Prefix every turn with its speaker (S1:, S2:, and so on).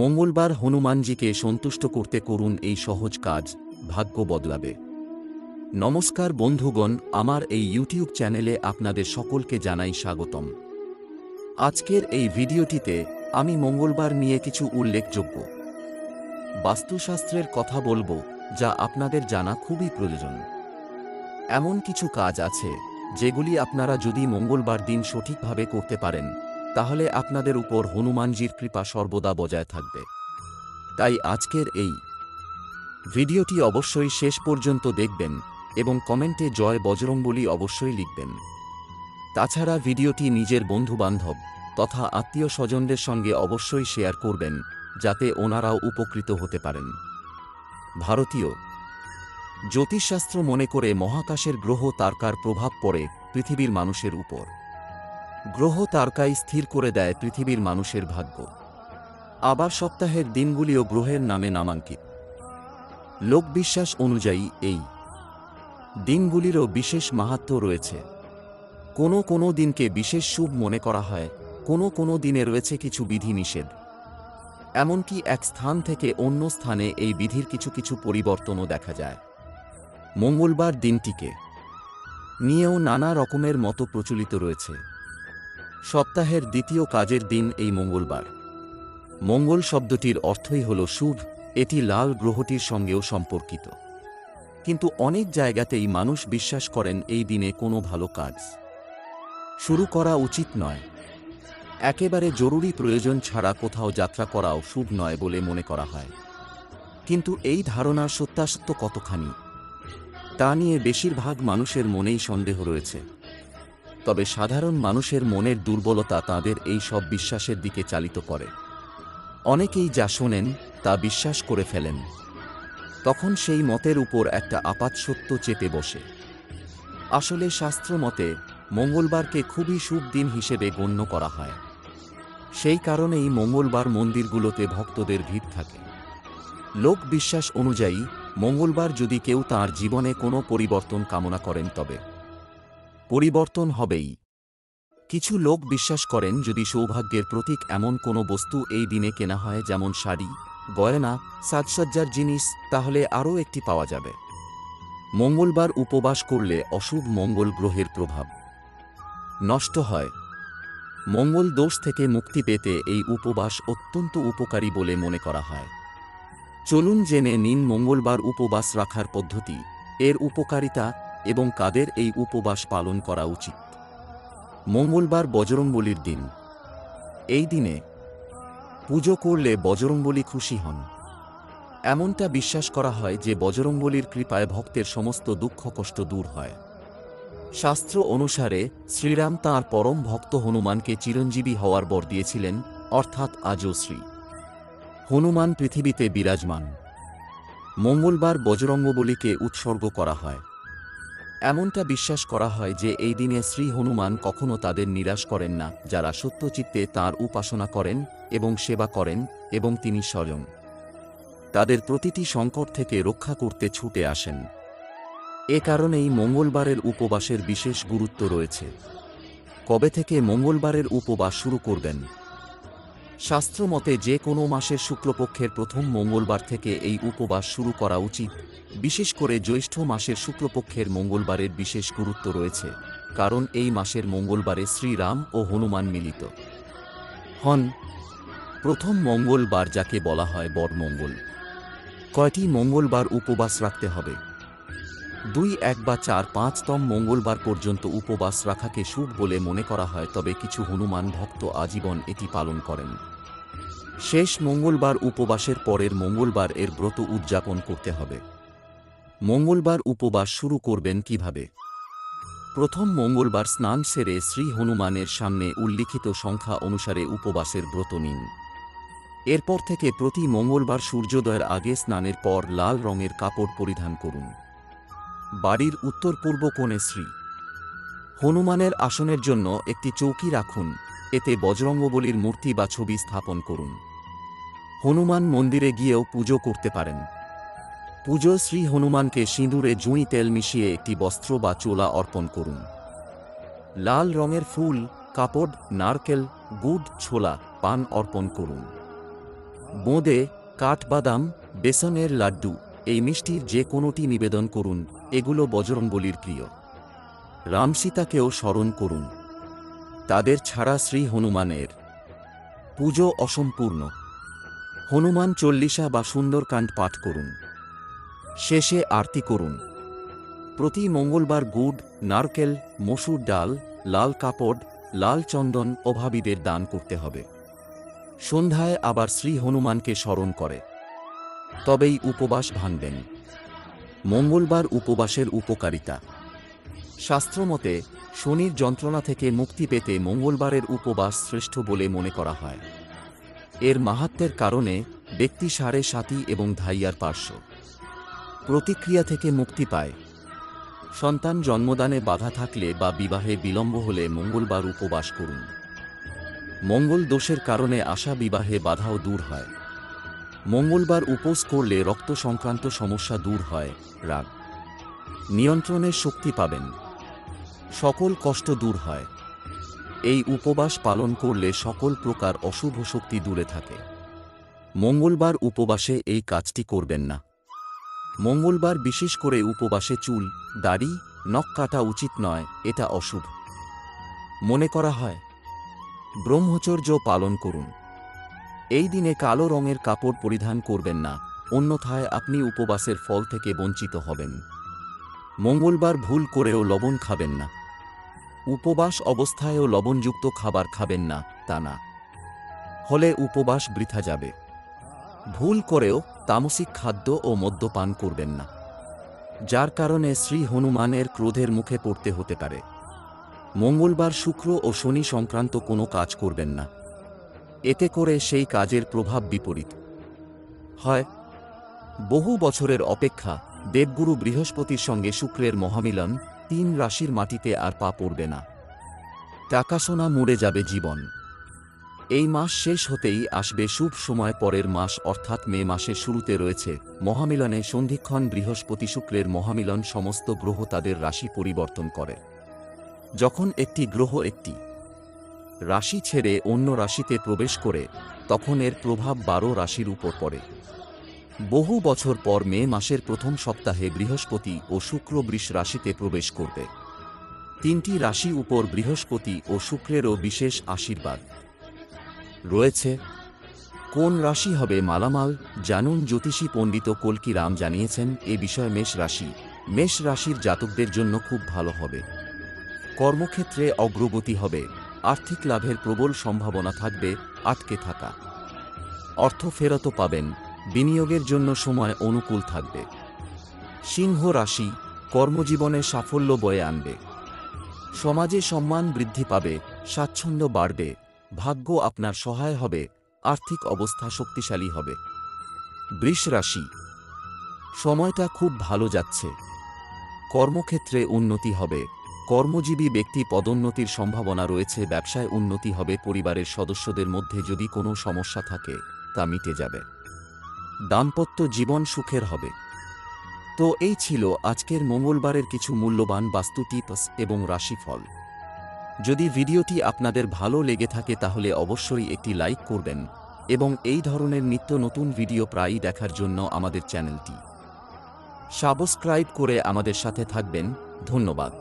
S1: মঙ্গলবার হনুমানজিকে সন্তুষ্ট করতে করুন এই সহজ কাজ, ভাগ্য বদলাবে। নমস্কার বন্ধুগণ, আমার এই ইউটিউব চ্যানেলে আপনাদের সকলকে জানাই স্বাগতম। আজকের এই ভিডিওটিতে আমি মঙ্গলবার নিয়ে কিছু উল্লেখযোগ্য। বাস্তুশাস্ত্রের কথা বলব, যা আপনাদের জানা খুবই প্রয়োজন। এমন কিছু কাজ আছে, যেগুলি আপনারা যদি মঙ্গলবার দিন সঠিকভাবে করতে পারেন তাহলে আপনাদের উপর হনুমানজির কৃপা সর্বদা বজায় থাকবে। তাই আজকের এই ভিডিওটি অবশ্যই শেষ পর্যন্ত দেখবেন এবং কমেন্টে জয় বজরংবলী অবশ্যই লিখবেন। তাছাড়া ভিডিওটি নিজের বন্ধুবান্ধব তথা আত্মীয় স্বজনদের সঙ্গে অবশ্যই শেয়ার করবেন, যাতে ওনারাও উপকৃত হতে পারেন। ভারতীয় জ্যোতিষশাস্ত্র মনে করে মহাকাশের গ্রহ তারকার প্রভাব পড়ে পৃথিবীর মানুষের উপর। গ্রহ তারকাই স্থির করে দেয় পৃথিবীর মানুষের ভাগ্য। আবার সপ্তাহের দিনগুলিও গ্রহের নামে নামাঙ্কিত। লোকবিশ্বাস অনুযায়ী এই দিনগুলিরও বিশেষ মাহাত্ম্য রয়েছে। কোনো কোনো দিনকে বিশেষ শুভ মনে করা হয়, কোনো কোনো দিনে রয়েছে কিছু বিধি নিষেধ। এমনকি এক স্থান থেকে অন্য স্থানে এই বিধির কিছু কিছু পরিবর্তনও দেখা যায়। মঙ্গলবার দিনটিকে নিয়েও নানা রকমের মতো প্রচলিত রয়েছে। সপ্তাহের দ্বিতীয় কাজের দিন এই মঙ্গলবার। মঙ্গল শব্দটির অর্থই হল শুভ, এটি লাল গ্রহটির সঙ্গেও সম্পর্কিত। কিন্তু অনেক জায়গাতেই মানুষ বিশ্বাস করেন এই দিনে কোনো ভালো কাজ। শুরু করা উচিত নয়। একেবারে জরুরি প্রয়োজন ছাড়া কোথাও যাত্রা করাও শুভ নয় বলে মনে করা হয়। কিন্তু এই ধারণার সত্যাসত্য কতখানি? তা নিয়ে বেশিরভাগ মানুষের মনেই সন্দেহ রয়েছে। তবে সাধারণ মানুষের মনের দুর্বলতা তাদের এই সব বিশ্বাসের দিকে চালিত করে। অনেকেই যা শোনেন, তা বিশ্বাস করে ফেলেন। তখন সেই মতের উপর একটা আপাত সত্য চেপে বসে। আসলে শাস্ত্র মতে, মঙ্গলবারকে খুবই শুভ দিন হিসেবে গণ্য করা হয়। সেই কারণেই মঙ্গলবার মন্দিরগুলোতে ভক্তদের ভিড় থাকে। লোক বিশ্বাস অনুযায়ী, মঙ্গলবার যদি কেউ তার জীবনে কোনো পরিবর্তন কামনা করেন তবে পরিবর্তন হবেই। কিছু লোক বিশ্বাস করেন, যদি সৌভাগ্যের প্রতীক এমন কোনো বস্তু এই দিনে কেনা হয়, যেমন শাড়ি, গয়না, সাজসজ্জার জিনিস, তাহলে আরও একটি পাওয়া যাবে। মঙ্গলবার উপবাস করলে অশুভ মঙ্গল গ্রহের প্রভাব নষ্ট হয়। মঙ্গল দোষ থেকে মুক্তি পেতে এই উপবাস অত্যন্ত উপকারী বলে মনে করা হয়। চলুন জেনে নিন মঙ্গলবার উপবাস রাখার পদ্ধতি। এর উপকারিতা এবং কাদের এই উপবাস পালন করা উচিত। মঙ্গলবার বজরংবলির দিন। এই দিনে পুজো করলে বজরংবলী খুশি হন। এমনটা বিশ্বাস করা হয় যে বজরংবলীর কৃপায় ভক্তের সমস্ত দুঃখ কষ্ট দূর হয়। শাস্ত্র অনুসারে শ্রীরাম তাঁর পরম ভক্ত হনুমানকে চিরঞ্জীবী হওয়ার বর দিয়েছিলেন, অর্থাৎ আজও শ্রী। হনুমান পৃথিবীতে বিরাজমান। মঙ্গলবার বজরঙ্গবলীকে উৎসর্গ করা হয়। এমনটা বিশ্বাস করা হয় যে এই দিনে শ্রী হনুমান কখনো তাদের নিরাশ করেন না, যারা সত্যচিত্তে তাঁর উপাসনা করেন এবং সেবা করেন এবং তিনি স্বয়ং। তাদের প্রতিটি সংকট থেকে রক্ষা করতে ছুটে আসেন। এ কারণেই মঙ্গলবারের উপবাসের বিশেষ গুরুত্ব রয়েছে। কবে থেকে মঙ্গলবারের উপবাস শুরু করবেন? শাস্ত্রমতে যে কোনো মাসের শুক্লপক্ষের প্রথম মঙ্গলবার থেকে এই উপবাস শুরু করা উচিত। বিশেষ করে জ্যৈষ্ঠ মাসের শুক্লপক্ষের মঙ্গলবারের বিশেষ গুরুত্ব রয়েছে, কারণ এই মাসের মঙ্গলবারে শ্রীরাম ও হনুমান মিলিত। হন, প্রথম মঙ্গলবার যাকে বলা হয় বরমঙ্গল কয়টি মঙ্গলবার উপবাস রাখতে হবে? দুই, এক বা চার পাঁচতম মঙ্গলবার পর্যন্ত উপবাস রাখাকে শুভ বলে মনে করা হয়, তবে কিছু হনুমান ভক্ত আজীবন এটি পালন করেন। শেষ মঙ্গলবার উপবাসের পরের মঙ্গলবার এর ব্রত উদযাপন করতে হবে। মঙ্গলবার উপবাস শুরু করবেন কীভাবে? প্রথম মঙ্গলবার স্নান সেরে শ্রী হনুমানের সামনে উল্লিখিত সংখ্যা অনুসারে উপবাসের ব্রত নিন। এরপর থেকে প্রতি মঙ্গলবার সূর্যোদয়ের আগে স্নানের পর লাল রঙের কাপড় পরিধান করুন। বাড়ির উত্তর পূর্ব কোণে শ্রী। হনুমানের আসনের জন্য একটি চৌকি রাখুন, এতে বজরঙ্গবলীর মূর্তি বা ছবি স্থাপন করুন। হনুমান মন্দিরে গিয়েও পুজো করতে পারেন। পুজো শ্রী হনুমানকে সিঁদুরে জুঁই তেল মিশিয়ে একটি বস্ত্র বা চোলা অর্পণ করুন। লাল রঙের ফুল, কাপড়, নারকেল, গুড়, ছোলা, পান অর্পণ করুন। বোঁদে, কাঠবাদাম, বেসনের লাড্ডু, এই মিষ্টির যে কোনোটি নিবেদন করুন এগুলো বজরংবলির প্রিয়। রামসীতাকেও স্মরণ করুন। তাদের ছাড়া শ্রী হনুমানের পুজো অসম্পূর্ণ। হনুমান চল্লিশা বা সুন্দরকাণ্ড পাঠ করুন। শেষে আরতি করুন। প্রতি মঙ্গলবার গুড়, নারকেল, মসুর ডাল, লাল কাপড়, লাল চন্দন অভাবীদের দান করতে হবে। সন্ধ্যায় আবার শ্রী হনুমানকে স্মরণ করে। তবেই উপবাস ভাঙবেন। মঙ্গলবার উপবাসের উপকারিতা। শাস্ত্রমতে, শনির যন্ত্রণা থেকে মুক্তি পেতে মঙ্গলবারের উপবাস শ্রেষ্ঠ বলে মনে করা হয়। এর মাহাত্মের কারণে ব্যক্তি সাড়ে সাতি এবং ধাইয়ার পার্শ্ব। প্রতিক্রিয়া থেকে মুক্তি পায়। সন্তান জন্মদানে বাধা থাকলে বা বিবাহে বিলম্ব হলে মঙ্গলবার উপবাস করুন। মঙ্গল দোষের কারণে আসা বিবাহে বাধাও দূর হয়। মঙ্গলবার উপোস করলে রক্ত সংক্রান্ত সমস্যা দূর হয়, রাগ। নিয়ন্ত্রণের শক্তি পাবেন। সকল কষ্ট দূর হয়। এই উপবাস পালন করলে সকল প্রকার অশুভ শক্তি দূরে থাকে। মঙ্গলবার উপবাসে এই কাজটি করবেন না। মঙ্গলবার বিশেষ করে উপবাসে চুল, দাড়ি, নখ কাটা উচিত নয়, এটা অশুভ। মনে করা হয়, ব্রহ্মচর্য পালন করুন। এই দিনে কালো রঙের কাপড় পরিধান করবেন না, অন্যথায় আপনি উপবাসের ফল থেকে বঞ্চিত হবেন। মঙ্গলবার ভুল করেও লবণ খাবেন না। উপবাস অবস্থায়ও লবণযুক্ত খাবার খাবেন না, তা না। হলে উপবাস বৃথা যাবে। ভুল করেও তামসিক খাদ্য ও মদ্যপান করবেন না। যার কারণে শ্রী হনুমানের ক্রোধের মুখে পড়তে হতে পারে। মঙ্গলবার শুক্র ও শনি সংক্রান্ত কোনো কাজ করবেন না। এতে করে সেই কাজের প্রভাব বিপরীত। হয়, বহু বছরের অপেক্ষা দেবগুরু বৃহস্পতির সঙ্গে শুক্রের মহামিলন তিন রাশির মাটিতে আর পা পড়বে না। টাকাসোনা মুড়ে যাবে জীবন। এই মাস শেষ হতেই আসবে শুভ সময় পরের মাস, অর্থাৎ মে মাসের শুরুতে রয়েছে মহামিলনে সন্ধিক্ষণ বৃহস্পতি শুক্রের মহামিলন সমস্ত গ্রহ তাদের রাশি পরিবর্তন করে। যখন একটি গ্রহ একটি রাশি ছেড়ে অন্য রাশিতে প্রবেশ করে, তখন এর প্রভাব বারো রাশির উপর পড়ে। বহু বছর পর মে মাসের প্রথম সপ্তাহে বৃহস্পতি ও শুক্র বৃষ রাশিতে প্রবেশ করবে। তিনটি রাশি উপর বৃহস্পতি ও শুক্রেরও বিশেষ আশীর্বাদ। রয়েছে, কোন রাশি হবে মালামাল? জানুন জ্যোতিষী পণ্ডিত কল্কি রাম জানিয়েছেন, এ বিষয়ে মেষ রাশি। মেষ রাশির জাতকদের জন্য খুব ভালো হবে। কর্মক্ষেত্রে অগ্রগতি হবে। আর্থিক লাভের প্রবল সম্ভাবনা থাকবে আটকে থাকা। অর্থ ফেরতও পাবেন, বিনিয়োগের জন্য সময় অনুকূল থাকবে। সিংহ রাশি কর্মজীবনে সাফল্য বয়ে আনবে। সমাজে সম্মান বৃদ্ধি পাবে, স্বাচ্ছন্দ্য বাড়বে, ভাগ্য আপনার সহায় হবে, আর্থিক অবস্থা শক্তিশালী হবে। বৃষ রাশি, সময়টা খুব ভালো যাচ্ছে। কর্মক্ষেত্রে উন্নতি হবে। কর্মজীবী ব্যক্তি পদোন্নতির সম্ভাবনা রয়েছে, ব্যবসায় উন্নতি হবে, পরিবারের সদস্যদের মধ্যে যদি কোনো সমস্যা থাকে, তা মিটে যাবে। দাম্পত্য জীবন সুখের হবে। তো এই ছিল আজকের মঙ্গলবারের কিছু মূল্যবান বাস্তু টিপস এবং রাশিফল। যদি ভিডিওটি আপনাদের ভালো লেগে থাকে, তাহলে অবশ্যই একটি লাইক করবেন এবং এই ধরনের নিত্য নতুন ভিডিও প্রায়ই দেখার জন্য আমাদের চ্যানেলটি সাবস্ক্রাইব করে আমাদের সাথে থাকবেন। ধন্যবাদ।